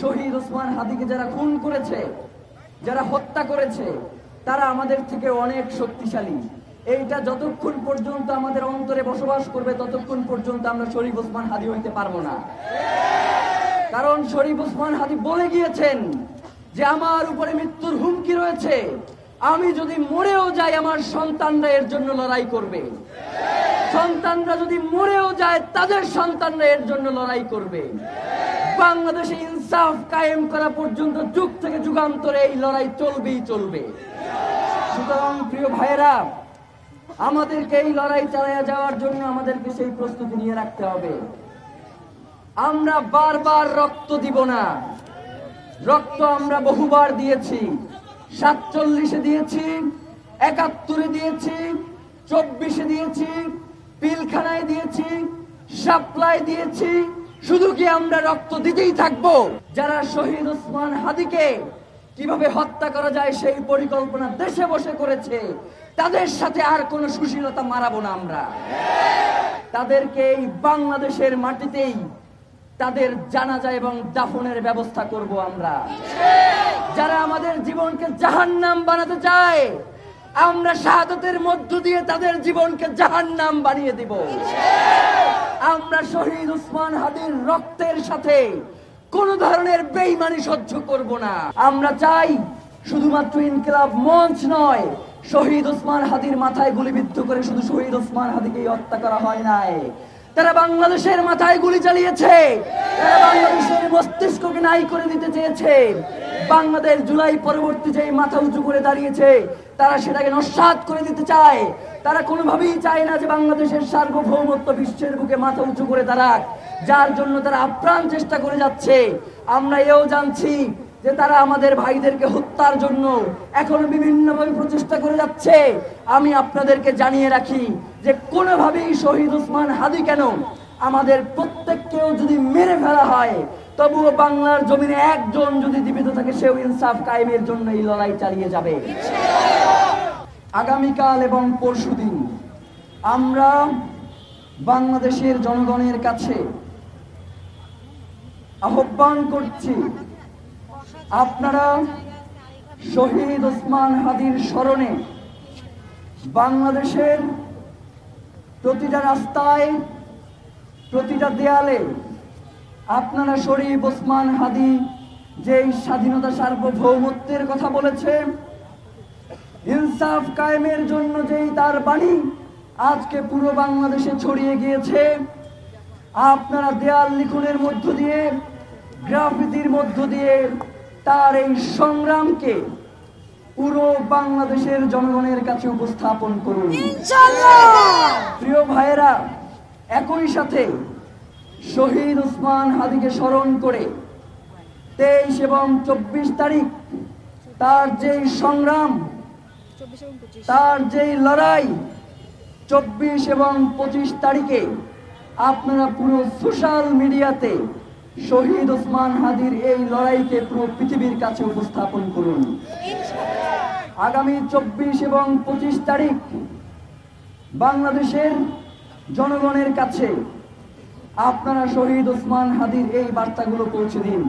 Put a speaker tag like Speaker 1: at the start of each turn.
Speaker 1: শহীদ ওসমান হাদিকে যারা খুন করেছে, যারা হত্যা করেছে, তারা আমাদের থেকে অনেক শক্তিশালী। এইটা যতক্ষণ পর্যন্ত আমাদের অন্তরে বসবাস করবে, ততক্ষণ পর্যন্ত আমরা শরীফ ওসমান হাদি হইতে পারব না। কারণ শরীফ ওসমান হাদি বলে গিয়েছেন যে, আমার উপরে মৃত্যুর হুমকি রয়েছে। আমি যদি মরেও যাই, আমার সন্তানরা এর জন্য লড়াই করবে। সন্তানরা যদি মরেও যায়, তাদের সন্তানরা এর জন্য লড়াই করবে। বাংলাদেশে ইনসাফ কায়েম করা পর্যন্ত যুগ থেকে যুগান্তরে এই লড়াই চলবেই চলবে। সুতরাং প্রিয় ভাইয়েরা, আমাদেরকে এই লড়াই চালিয়ে যাওয়ার জন্য আমাদেরকে সেই প্রস্তুতি নিয়ে রাখতে হবে। আমরা বারবার রক্ত দিব না। রক্ত আমরা বহুবার দিয়েছি। সাতচল্লিশে দিয়েছি, একাত্তরে দিয়েছি, চব্বিশে দিয়েছি, পিলখানায় দিয়েছি, সাপ্লাই দিয়েছি শুধু কি আমরা রক্ত দিতেই থাকব? যারা শহীদ ওসমান হাদিকে কীভাবে হত্যা করা যায় সেই পরিকল্পনা দেশে বসে করেছে, তাদের সাথে আর কোনো সুশীলতা মারাবো না আমরা। তাদেরকে এই বাংলাদেশের মাটিতেই তাদের জানাজা এবং দাফনের ব্যবস্থা করব আমরা। যারা আমাদের জীবনকে জাহান্নাম বানাতে চায়, আমরা শাহাদতের মধ্য দিয়ে তাদের জীবনকে জাহান্নাম বানিয়ে দিব। আমরা শহীদ উসমান হাদির রক্তের সাথে কোন ধরনের বেইমানি সহ্য করব না। আমরা চাই শুধুমাত্র ইনকিলাব মঞ্চ নয়, শহীদ উসমান হাদির মাথায় গুলিবিদ্ধ করে শুধু শহীদ উসমান হাদিকেই হত্যা করা হয় নাই। তারা বাংলাদেশের মাথায় গুলি চালিয়েছে। তারা বাংলাদেশের মস্তিষ্ককে নাই করে দিতে চেয়েছে। বাংলাদেশ জুলাই পরবর্তী যে মাথা উঁচু করে দাঁড়িয়েছে, তারা সেটাকে নস্বাত করে দিতে চায়। তারা কোনোভাবেই চায় না যে বাংলাদেশের সার্বভৌমত্ব বিশ্বের বুকে মাথা উঁচু করে দাঁড়াক। যার জন্য তারা আপ্রাণ চেষ্টা করে যাচ্ছে। আমরা এও জানছি যে তারা আমাদের ভাইদেরকে হত্যার জন্য এখনও বিভিন্নভাবে প্রচেষ্টা করে যাচ্ছে। আমি আপনাদেরকে জানিয়ে রাখি যে কোনোভাবেই শহীদ উসমান হাদি কেন আমাদের প্রত্যেককেও যদি মেরে ফেলা হয়, তবুও বাংলার জমিনে একজন যদি জীবিত থাকে, সেও ইনসাফ কায়েমের জন্য এই লড়াই চালিয়ে যাবে। আগামীকাল এবং পরশুদিন আমরা বাংলাদেশের জনগণের কাছে আহ্বান করছি, আপনারা শহীদ ওসমান হাদির স্মরণে বাংলাদেশের প্রতিটা রাস্তায় প্রতিটা দেয়ালে আপনারা শরীফ ওসমান হাদি যেই স্বাধীনতা সার্বভৌমত্বের কথা বলেছে ইনসাফ কায়েমের জন্য যেই তার বাণী আজকে পুরো বাংলাদেশে ছড়িয়ে গিয়েছে আপনারা দেয়াল লিখনের মধ্য দিয়ে গ্রাফিতির মধ্য দিয়ে তার এই সংগ্রামকে পুরো বাংলাদেশের জনগণের কাছে উপস্থাপন করুন। প্রিয় ভাইয়েরা একই সাথে শহীদ উসমান হাদিকে স্মরণ করে তেইশ এবং চব্বিশ তারিখ তার যেই সংগ্রাম তার যেই লড়াই চব্বিশ এবং পঁচিশ তারিখে আপনারা পুরো সোশ্যাল মিডিয়াতে শহীদ ওসমান হাদির এই লড়াইকে পুরো পৃথিবীর কাছে উপস্থাপন করুন। আগামী চব্বিশ এবং পঁচিশ তারিখ বাংলাদেশের জনগণের কাছে আপনারা শহীদ ওসমান হাদির এই বার্তাগুলো পৌঁছে দিন।